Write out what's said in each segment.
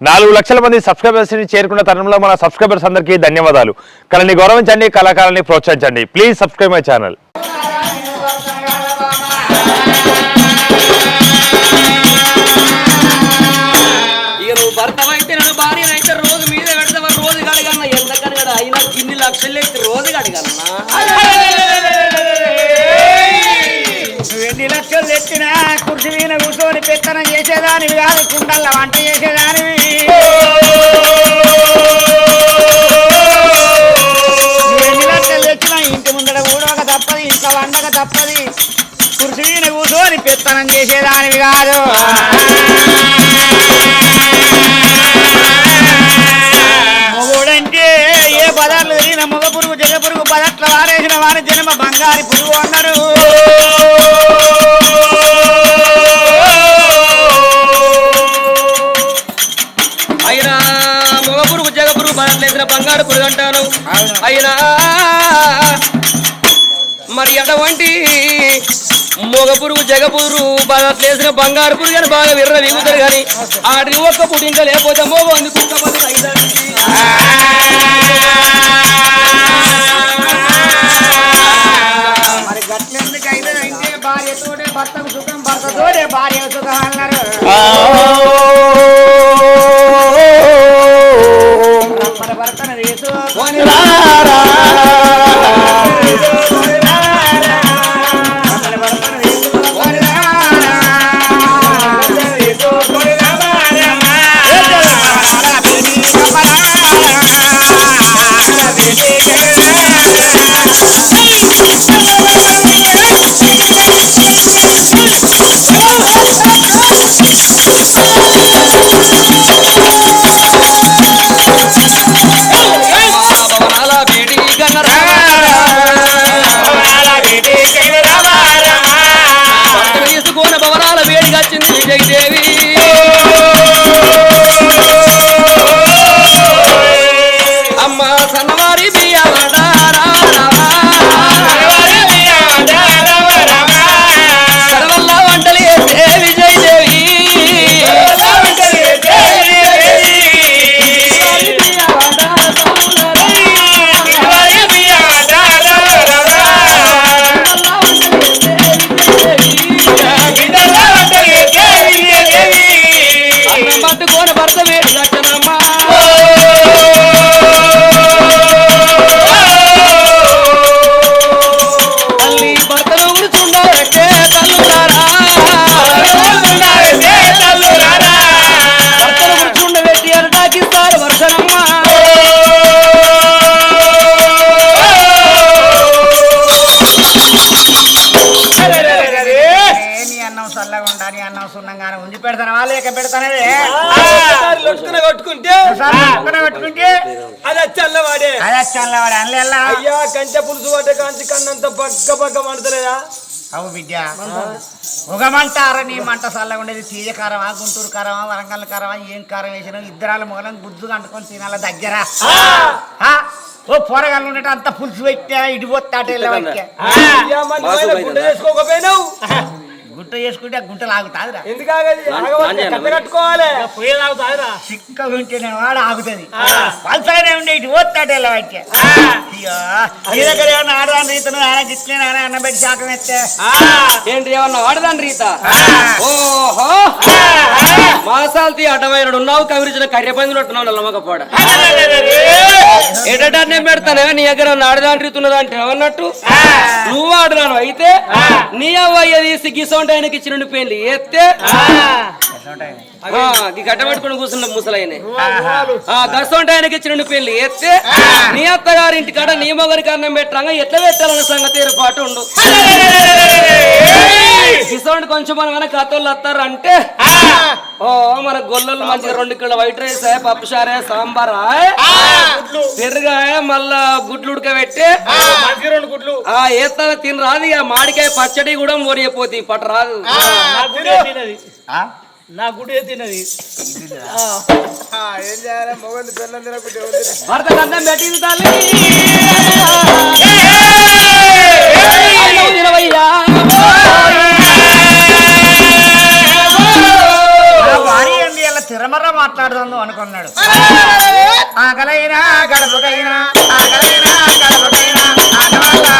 నాలుగు లక్షల మంది సబ్స్క్రైబర్స్ని చేరుకున్న తరుణంలో మన సబ్స్క్రైబర్స్ అందరికీ ధన్యవాదాలు. కళని గౌరవించండి కళాకారాన్ని ప్రోత్సహించండి. ప్లీజ్ సబ్స్క్రైబ్ మై ఛానల్ ఇన్ని లక్షలు ఎత్తి రోజు లక్షలు కుర్చీ మీద కూర్చొని పెత్తనం చేసేదానివి కాదు కుండల్లో వంట చేసేదానివి తప్పది. కుర్చీ మీద కూర్చొని పెత్తనం చేసేదానివి కాదు. మొగుడంటే ఏ పదాలు తిరిగిన మగ పురుగు జగ పురుగు పదట్ల వారేసిన వారి జన్మ బంగారి పురుగు అన్నారు. బలట్లేసిన బంగారు పురుగు అని బాగా విర్ర విగుతారు కానీ ఆడిని ఒక్క పుడి ఇంకా లేకపోతే మోగ అంది కుక్కపోతే ఐదానికి మరి గట్లెందుకు అయితే అంటే భార్యతోటే భర్తకు సుఖం భార్య సుఖం అన్నారు. భర్తను you. అన్నం చల్లగా ఉండా నీ అన్నం సున్నంగానే ఉండి పెడతానవా? లేక పెడతానవే కొట్టుకుంటే? పక్కన పెట్టుకుంటే అది చల్లవాడే అదే చల్లవాడు అనలేలా అయ్యా కంచె పులుసు పట్ట కాంచి కన్నంత పక్క పక్క మంటలేదా అవు మంట అర నీ మంట చల్లగా ఉండేది? తీయ కారమా గుంటూరు కారమా వరంగల్ కారమా ఏం కారం వేసినా? ఇద్దరాల మొగలం గుద్దు అంటుకొని తినాల దగ్గర? ఆ? ఓ పోరగాళ్ళు ఉండేట అంత పులుసు పెట్టా ఇటు గుంట చేసుకుంటే ఆ గుంట లాగుతాదిరా. ఎందుకు ఆగది? ఆగవద్దు, కట్ట కట్టుకోవాలి. చిక్క వాడు ఆగుతుంది. పల్సగానే ఉండే ఇటు వచ్చే నీ దగ్గర ఏమన్నా ఆడదాని రీతను ఆయన గిట్లే ఆయన అన్నం పెట్టి శాఖం ఎత్తే ఏంటి ఏమన్నా వాడదాని రీత? ఓహో. మాసాల్తి అడ్డమైన ఉన్నావు కవిరించిన కర్రె పందులు ఉంటున్నావు నల్లమ్మకపోడ ఎడటాన్ని పెడతానే నీ దగ్గర ఉన్న ఆడదాని రీతి ఉన్నదంటే ఏమన్నట్టు? నువ్వు ఆడదాను అయితే నీ అవ్వయ్య తీసి గిసొంటి ఆయనకి ఇచ్చిన పెళ్ళి ఎత్తే ఈ గడ్డ పట్టుకుని కూర్చున్న ముసలైన. గసొంటి ఆయనకి ఇచ్చిన పెళ్ళి ఎత్తే నీ అత్తగారి ఇంటి కాడ నీ మొగరికి అన్నం పెట్టరంగా ఎట్లా పెట్టాలన్న సంగతి ఏర్పాటు ఉండు. గిసౌండ్ కొంచెం మన వెనక కథలు వస్తారు అంటే ఓ మన గొల్లలు మంచిగా రెండు కిలో వైట్ రైస్ పప్పు చారే సాంబార్ పెరుగా మళ్ళా గుడ్లు ఉడకబెట్టి రెండు గుడ్లు ఆ ఏస్తాన తిని రాదు ఇక మాడికాయ పచ్చడి కూడా మోరియపోతుంది పట్ట రాదు. నా గుడి తినది ఏం చేయాలి? మొగలు మాట్లాడుతుంది అనుకున్నాడు. ఆకలైనా గడపకైనా ఆకలైనా గడపకైనా ఆకలైనా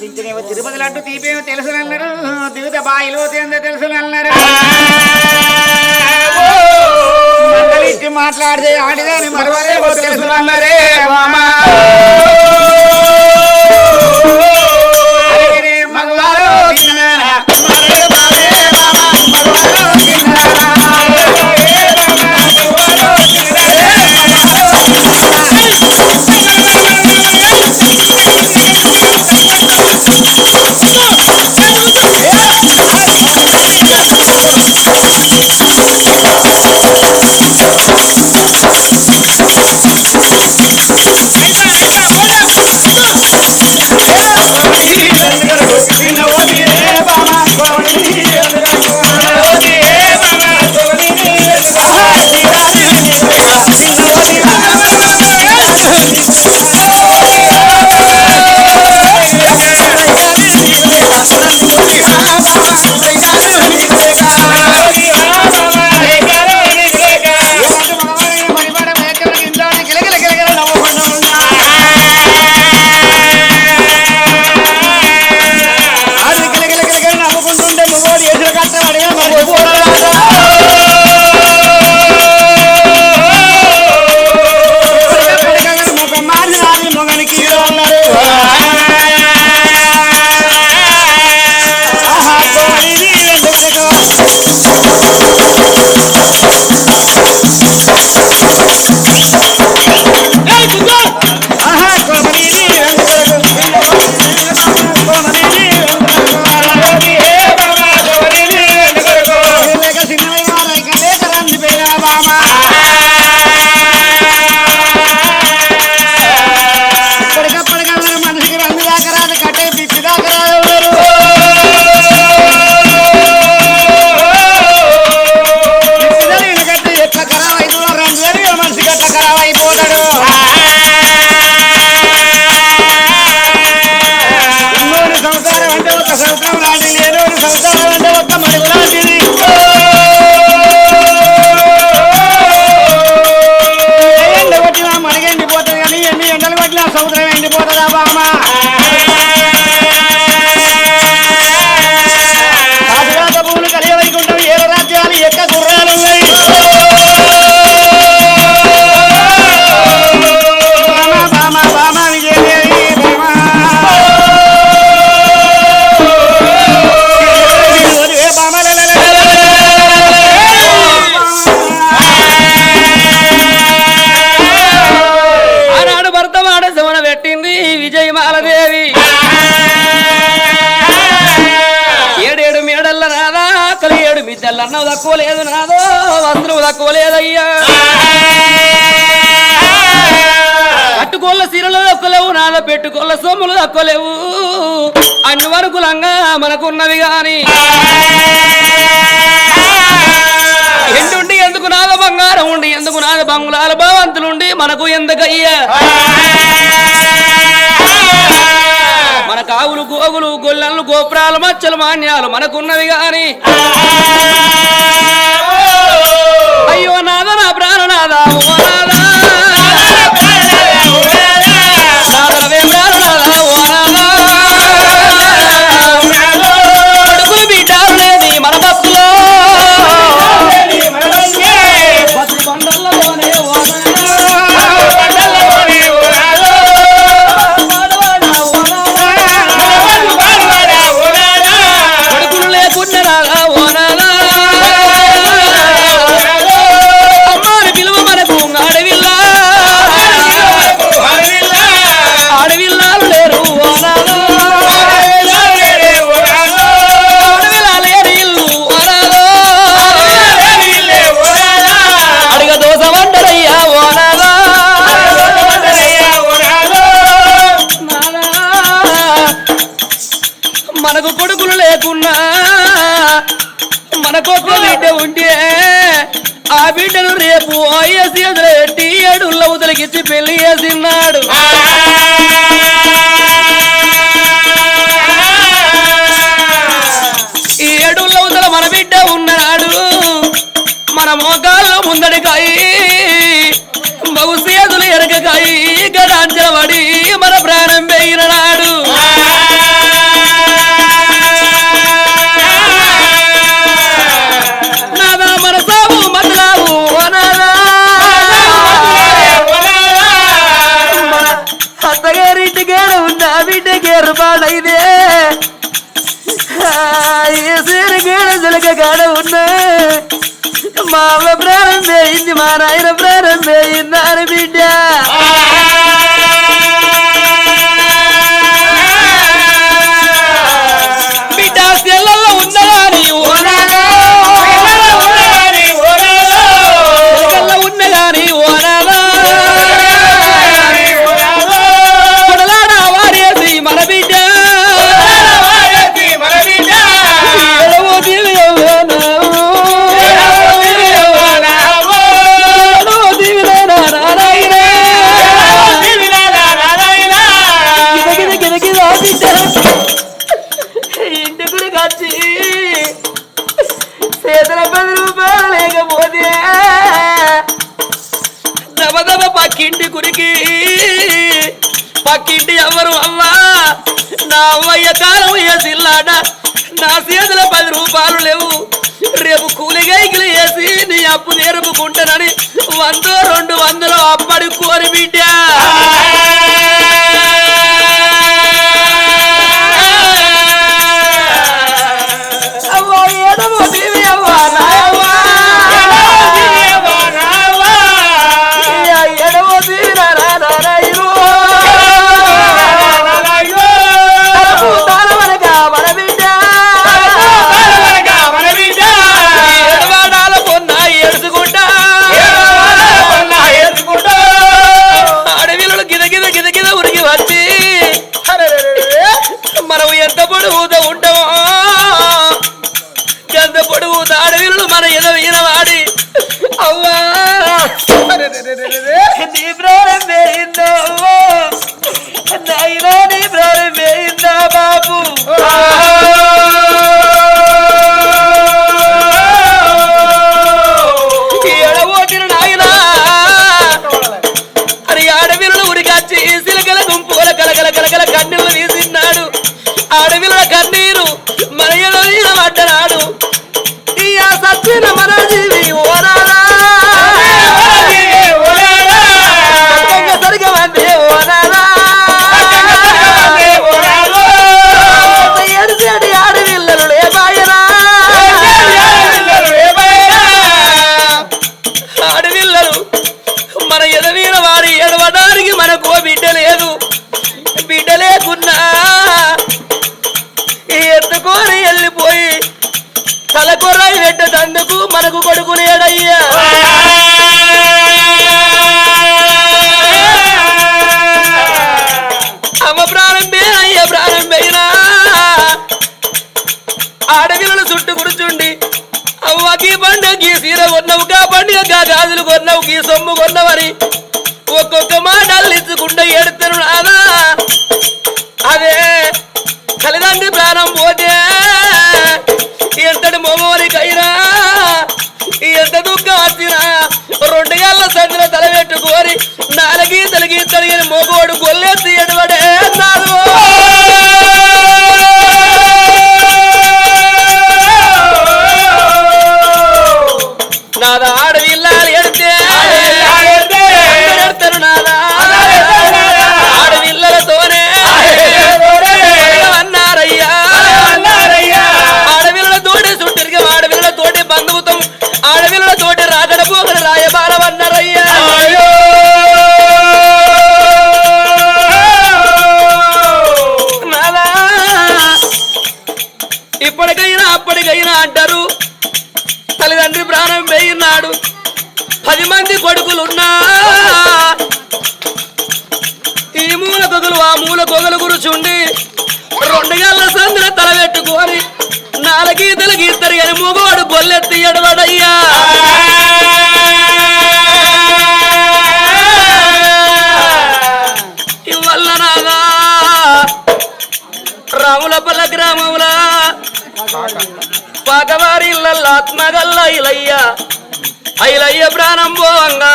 పింఛనేమో తిరుపతి లడ్డు తీపేమో తెలుసునన్నారు. దిగుత బాయిలో తేందో తెలుసునన్నారు. మండలిచ్చి మాట్లాడితే ఆడిదాని మరవరేమో తెలుసునన్నారే మామా Listen, listen. అన్నం తక్కువ లేదు నాదో అందరూ తక్కువ అట్టుకోళ్ళ సీరలు దక్కలేవు నాదో పెట్టుకోళ్ళ సొమ్ములు దక్కలేవు అన్ని వరకులంగా మనకున్నవి గాని. ఎంటుండి ఎందుకు నాద బంగారం ఉండి ఎందుకు నాద బంగుళాల భవంతులుండి మనకు ఎందుకయ్యా? గోగులు గొల్లలు గోపురాలు మచ్చలు మాన్యాలు మనకున్నవి గాని. అయ్యో నాద నా ప్రాణనాదా మనకొక బిడ్డ ఉంటే ఆ బిడ్డను రేపు ఐఎస్ ఎదురెట్టి ఏడుళ్ళ పెళ్ళి చేసినాడు ఈ ఏడుళ్ళ ఉదల మన బిడ్డ ఉన్నాడు. మన మోకాల్లో ముందడికాయి బహుశేదులు ఎరకకాయి గడాంచబడి మన ప్రాణం పెయినాడు பிறந்தே. மாவ பிறந்தே இந்த மாறாயிரம் பிறந்தே இந்த ஆரம்பிட்டா రెండు వందలు అప్పడు కోరి బిడ్డ. ప్రారంభేనయ్య ప్రారంభైనా. ఆడపిల్లలు చుట్టూ కూర్చుండి అవ్వకి పండగకి సీర కొన్నావు కా పండుగ కా కొన్నావు సొమ్ము కొన్నవని ఒక్కొక్క మాట అల్లించుకుంటే ఎడతాను నానా. పొగలు ఆ గురుచుండి. రెండు గల్ల సందుల తల పెట్టుకొని నాలుగీతలు గీతరు అని మూగోడు బొల్లెత్తి ఎడవడయ్యా. ఇవల్ల నాగా రాములపల్ల గ్రామంలా పాకవారి ఇళ్ళల్లో ఆత్మగల్ల ఇలయ్య. ఐలయ్య ప్రాణం పోవంగా.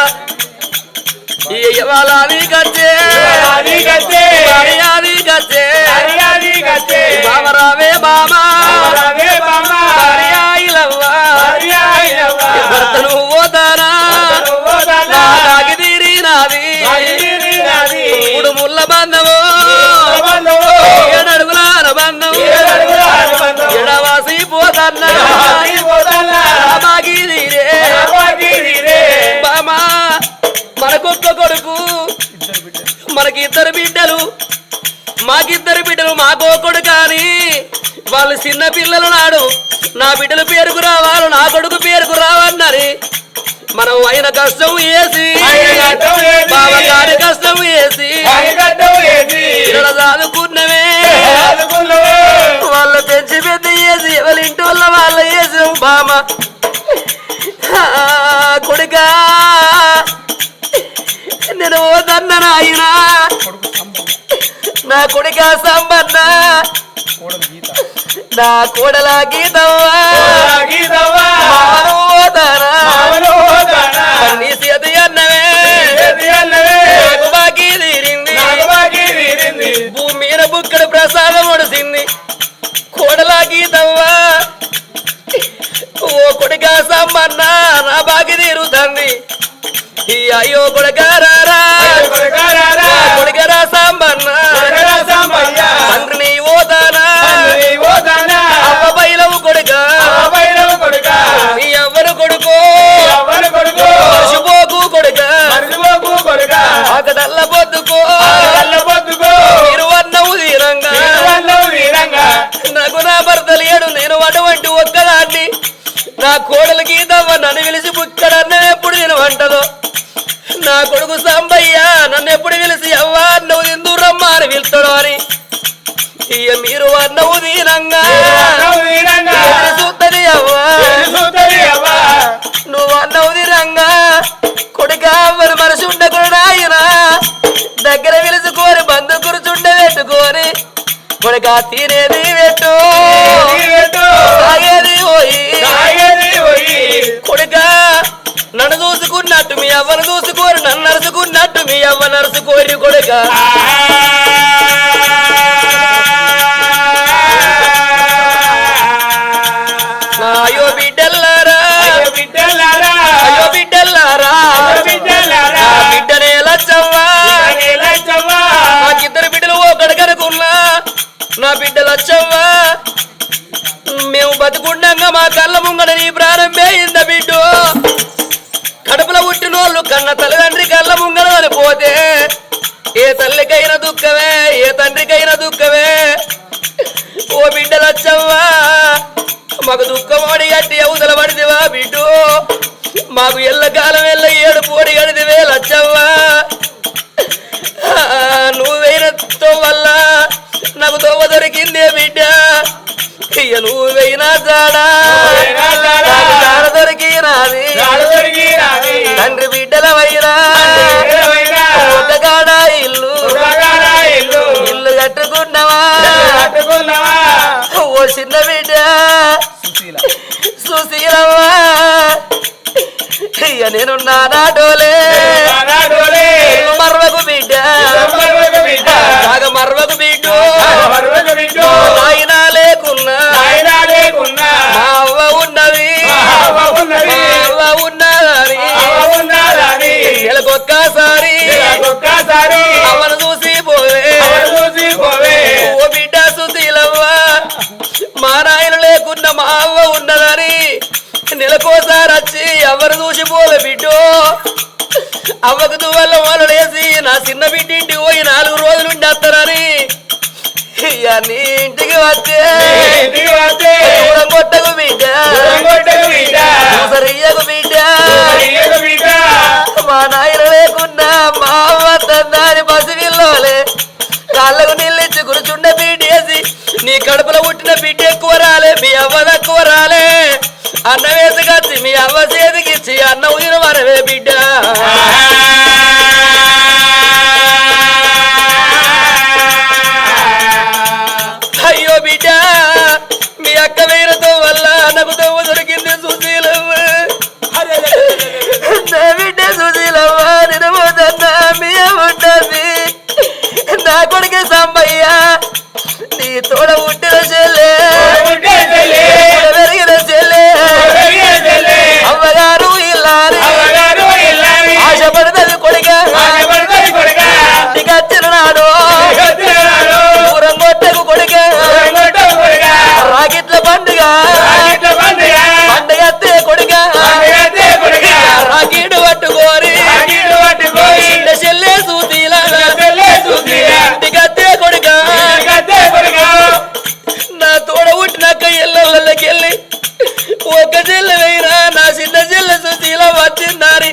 బామరావే బామా. భర్తను పోతానా నాగి తీరినాది మూడు ముళ్ళ బంధము ఏడడుగుల బంధం ఎడవాసి పోతన్నా బాగి మనకొక్క కొడుకు. మనకి ఇద్దరు బిడ్డలు. మాకిద్దరు బిడ్డలు మాకో కొడుకు కానీ వాళ్ళు చిన్న పిల్లలు నాడు నా బిడ్డలు పేరుకు రావాలి నా కొడుకు పేరుకు రావన్నరి మనం అయిన కష్టం వేసి బావ గారి కష్టం వేసి చదువుకున్నవే వాళ్ళ పెంచి పెద్ద వేసి వాళ్ళ ఇంటి వల్ల వాళ్ళ వేసాం బామ. కొడుకా. నేను ఓదన్న నాయనా నా కొడుక సంబన్న నా కోడల గీతవ్వా? నీ చేతి అన్నవే బాకీ తీరింది. భూమి మీద బుక్కడు ప్రసాదం ఒడిసింది. కోడల గీతవ్వా? ఓ కొడుక సంబన్న నా బాకి తీరుతుంది. ఈ అయ్యో కొడుకారా అకడల్ల పొద్దుకో మీరు అన్నవు తీరంగా నాకు నా భర్త లేడు నేను అటువంటి ఒక్కదాన్ని. నా కోడలు గీతవ్వ నన్ను పిలిచి బుక్కడన్న ఎప్పుడు నేను వంటదో నా కొడుకు సాంబయ్య నన్ను ఎప్పుడు పిలిచి అవ్వా అన్నవు తిందు రమ్మా అని పిలుతాడు అని. ఇక మీరు అన్నవు ఎదురు చూస్తది అవ్వా. నువ్వు అన్నవు దీనంగా కొడుక తినేది పెట్టు తాగేది పోయి కొడుక నన్ను చూసుకున్నట్టు మీ అవ్వను చూసుకోరు నన్ను నరుచుకున్నట్టు మీ అవ్వ నరుచుకోరి కొడుక. నా లచ్చవ్వా మేము బతుకుండంగా మా కళ్ళ ముంగడ నీ ప్రారంభే ఇంద బిడ్డు? కడుపులో పుట్టినోళ్ళు కన్న తల్లిదండ్రి కళ్ళ ముంగడ అని పోతే ఏ తల్లికైనా దుఃఖమే ఏ తండ్రికైనా దుఃఖమే. ఓ బిడ్డ లచ్చవ్వా మాకు దుఃఖమోడి గట్టి అవతల పడిదివా బిడ్డు? మాకు ఎల్లకాలం ఎల్ల ఏడు పోడి గడిదివే లచ్చవ్వా? నా జాడా. దొరికినాది తండ్రి బిడ్డల వైరా ఒక్కగాడ ఇల్లు. ఇల్లు. కట్టుకున్నావా? ఓ చిన్న బిడ్డ. సుశీలవ్వా. నెలకొక్కసారి అవ్వను చూసి పోవే. ఓ బిడ్డ సుశీలవ్వ. మా నాయన లేకున్నా మా అవ్వ ఉన్నదని నెలకోసారి వచ్చి ఎవరు చూసి పోవే బిడ్డో. అవ్వకు దువ్వల్ల వాళ్ళేసి నా చిన్న బిడ్డ ఇంటికి పోయి నాలుగు రోజులు ఉండి వస్తారని ఇక నీ ఇంటికి వచ్చే. కొట్టకు బిడ్డ. సరియకు బిడ్డ. అన్న వేసుకొచ్చి మీ అవ్వ చేతికిచ్చి అన్న ఉయిన వరవే బిడ్డా. ఒక చెల్లె వేయినా నా చిన్న చెల్లె సుశీల వచ్చిందారి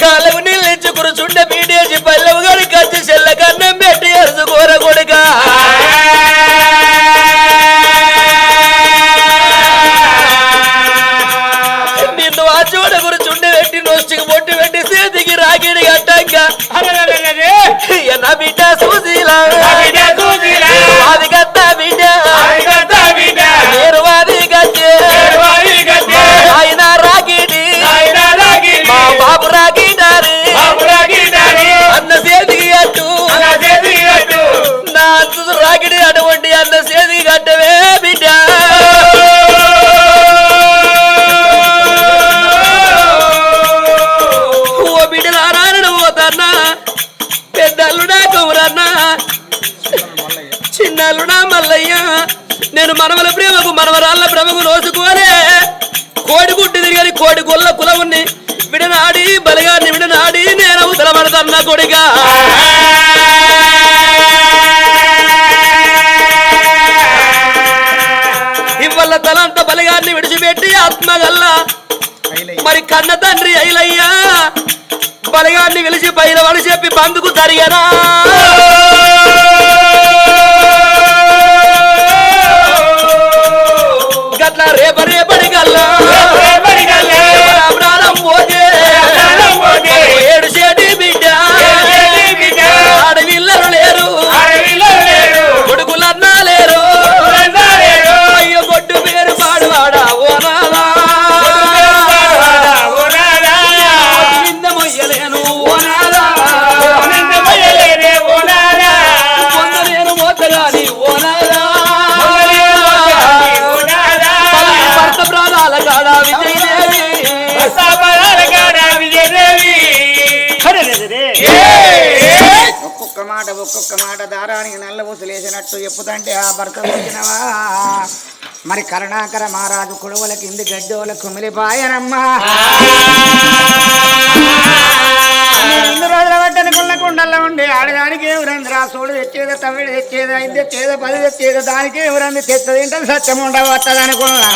కాళ్ళకు నీళ్ళు ఇచ్చి కూర్చుండే పీడేసి పల్లెవు గారి కచ్చి చెల్ల కన్నం పెట్టి అరుచుకోర కొడుక నిన్ను ఆ చోట కూర్చుండే పెట్టి నొచ్చికి పొట్టి పెట్టి చేతికి రాగిడి కట్టంక నా బిడ్డ సుశీల అది రాగిడి అటువంటి అన్న చేతికి కట్టవే బిడ్డ. ఓ బిడ్డ నారాయణ పోతన్నా. పెద్దల్లుడా కౌరన్నా చిన్నల్లుడా మల్లయ్య. నేను మనవల ప్రేమకు మనవరాళ్ళ ప్రేమకు నోసుకోలే కోడి గుడ్డి తిరిగి కోడి గొల్ల కులవుని విడనాడి బలగాన్ని విడనాడి నేను అవతల పడతన్న కొడిగా ఇవల్ల తలంత బలగాన్ని విడిచిపెట్టి ఆత్మగల్ల. మరి కన్న తండ్రి అయిలయ్యా బలగాన్ని వెలిసి పైన వాడు చెప్పి బందుకు తరిగనా. గట్ల రేప రేపటి కల్లా చెప్పుదండి ఆ భర్త వచ్చినవా మరి కరుణాకర మహారాజు కొడవల కింది గడ్డోల కుమిలిపాయనమ్మా ఇన్ని రోజుల పట్టని కుండల్లో ఉండి ఆడదానికి ఎవరంది రా సోడు తెచ్చేది తమిళ తెచ్చేది ఐదు తెచ్చేది పది తెచ్చేది దానికి ఎవరంది తెచ్చది ఏంటని సత్యం ఉండవత్తది అనుకున్నా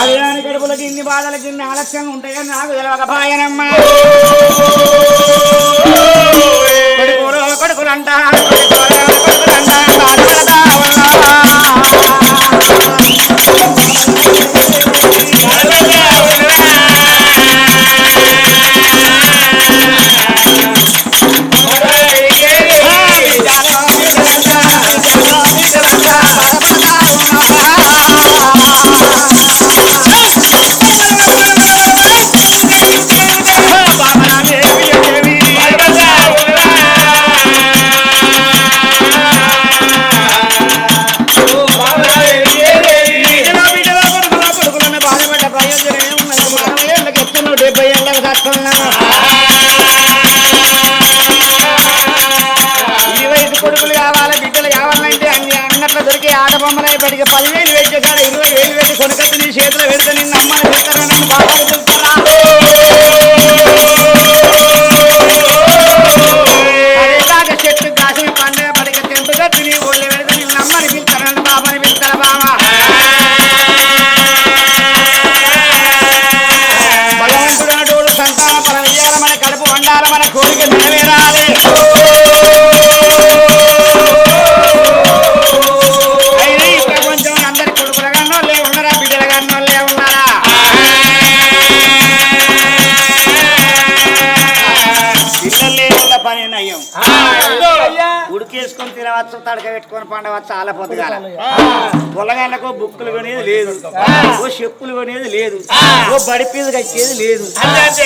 అది ఇన్ని బాధలకి ఇన్ని ఆలస్యంగా ఉంటాయని నాకు తెలవక పాయనమ్మా. కొడుకులంటారు. ఆల పొద్దుగాల పొలగాళ్ళకు బుక్కులు కొనేది లేదు. ఓ చెప్పులు కొనేది లేదు. ఓ బడి ఫీజు కట్టేది లేదు.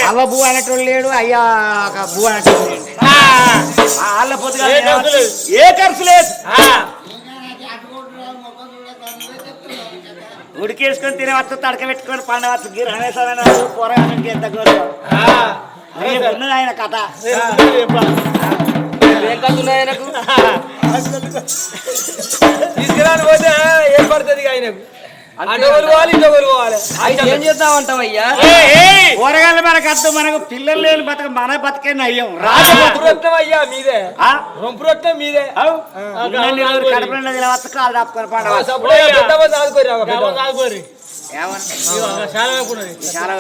అవ్వ బువ్వ అనేటోడు లేడు అయ్యా లేడు. ఆళ్ళ పొద్దుగాల తినవచ్చు. ఏ ఖర్చు లేదు. ఉడికేసుకొని తినవచ్చు తడక పెట్టుకొని పండవచ్చు గిర అనేసమైన పోరగానికి ఎంత గౌరవం ఉన్నది ఆయన కథ. తీసుకురాని పోతే ఏం పడుతుంది ఆయనకు? ఏం చేద్దామంటావయ్యా? కూరగాయల మనకు అద్దు మనకు పిల్లలు లేని బతక మన బతికే నయ్యం. రాజు బతుకు. రొంపురత్నం అయ్యా మీదే? రొంపురత్నం కాలు దాపుకొని చాలా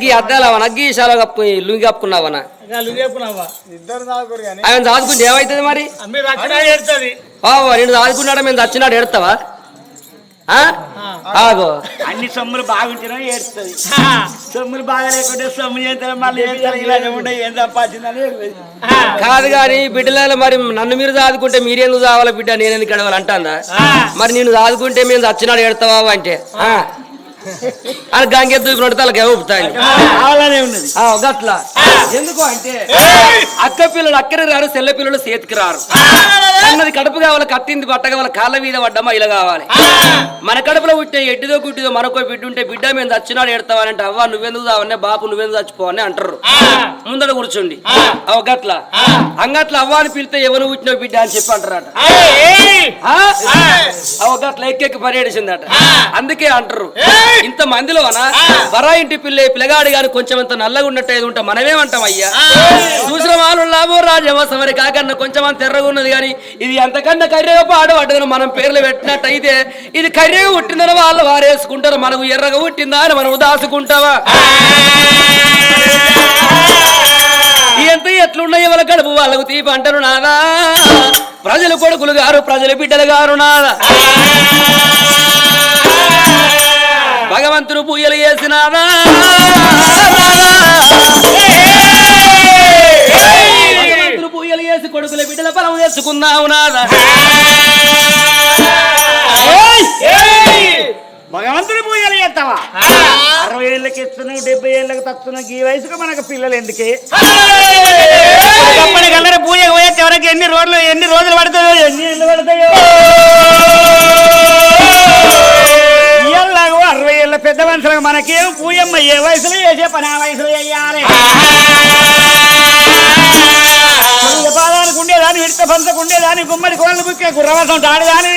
గీ అద్దాలవనా? గీ శాల కప్పు లుంగి కప్పుకున్నావనా? ఆయన చదువుకుంటే ఏమవుతుంది మరి? బాబా నేను చదువుకున్నాడా మేము చచ్చినాడు ఎడతావా ఆ? ఆగో. అన్ని సొమ్ములు బాగుంటేనే ఏడుస్తుంది. సొమ్ములు బాగా లేకుంటే సొమ్ము చేస్తారు మళ్ళీ ఏడుస్తారు ఇలా ఉండే ఏం సంపాదించిందని ఏడుస్తుంది. కాదు కానీ బిడ్డల మరి నన్ను మీరు చదువుకుంటే మీరెందుకు చావాలి బిడ్డ? నేను ఎందుకు అంటాందా మరి నేను చదువుకుంటే మేము చచ్చినాడు ఎడతావా అంటే? గంగె దూపినట్టు తలకి ఊపుతాను కావాలనే ఉన్నది. గట్లా. ఎందుకు అంటే అక్క పిల్లలు అక్కడి రారు సెల్ల పిల్లలు చేతికి రారు. అన్నది కడుపు కావాలి కత్తింది బట్ట కావాలి కాళ్ళ మీద పడ్డమా ఇలా కావాలి. మన కడుపులో పుట్టే ఎడ్డిదో గుడ్డిదో మనకో బిడ్డ ఉంటే బిడ్డ మేము చచ్చినాడు ఎడతావనంటే అవ్వ నువ్వెందుకు చావనే బాపు నువ్వెందుకు చచ్చిపోవని అంటారు. ముందర కూర్చోండి. అవ గట్ల. అంగట్ల అవ్వ అని పిలితే ఎవరు పుట్టిన బిడ్డ అని చెప్పి అంటారట? అవ గట్ల ఎక్కెక్కి పర్యటించిందట అందుకే అంటారు. ఇంత మందిలో బరా ఇంటి పిల్ల పిల్లగాడు గాని కొంచెం అంత నల్లగా ఉన్నట్టు ఏది ఉంటే మనమేమంటాం అయ్యా చూసిన వాళ్ళు లాభం సమరి కాకన్నా కొంచెం అంత ఎర్రగా ఉన్నది కానీ ఇది ఎంతకన్నా కర్రెగా పాడబడ్డదని మనం పేర్లు పెట్టినట్టయితే ఇది కర్రెగా పుట్టిందని వాళ్ళు వారేసుకుంటారు మనకు ఎర్రగా పుట్టిందా అని మనం దాసుకుంటావా ఎంత ఎట్లున్నాయి వాళ్ళ గడుపు? వాళ్ళకు తీపి అంటారు నాదా ప్రజలు కొడుకులు గారు ప్రజల బిడ్డలు గారు నాదా భగవంతుడు పూయలు చేసినాదా భగవంతుడు పూయలు చేసి కొడుకుల బిడ్డల ఫలం తెచ్చుకున్నావు నాదా భగవంతుడి పూజలు చేస్తావా? అరవై ఏళ్ళకి ఇస్తున్నావు డెబ్బై ఏళ్ళకి తస్తున్నావు ఈ వయసుకు మనకు పిల్లలు ఎందుకే? కల్లర పూజ పోయేది ఎవరికి? ఎన్ని రోజులు ఎన్ని రోజులు పడతాయో ఎన్ని ఏళ్ళు పడతాయో? పెద్ద మనుషులకు మనకేం పూయమ్మ? ఏ వయసులో చేసే పని? ఆ వయసులో చేయాలి కొద్దిగా పాదానికి ఉండేదాన్ని విడత పంచకు ఉండేదాని గుమ్మడి కోళ్ళు బుక్కే గుర్రవసం దాడిదాని